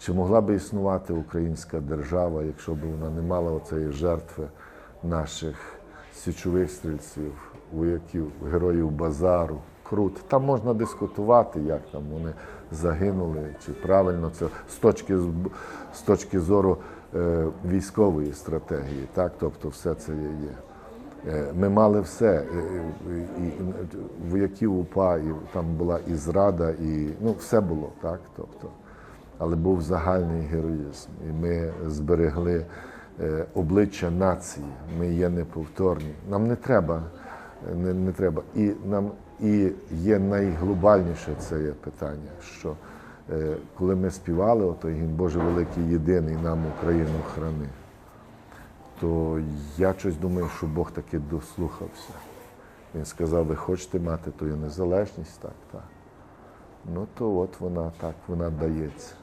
Чи могла би існувати українська держава, якщо б вона не мала оцеї жертви наших січових стрільців, вояків, героїв базару, крут? Там можна дискутувати, як там вони загинули, чи правильно це з точки, з- точки зору е, військової стратегії, так? тобто все це є. Е, Ми мали все. е, е, і вояків УПА, і там була і зрада, і ну, все було, так? Тобто, але був загальний героїзм. І ми зберегли е, обличчя нації. Ми є неповторні. Нам не треба. Не, не треба. І нам і є найглобальніше це питання, що е, коли ми співали отой гімн Боже великий єдиний нам Україну храни то я щось думаю, що Бог таки дослухався. Він сказав, ви хочете мати ту незалежність? Так, так. Ну то от вона так, вона дається.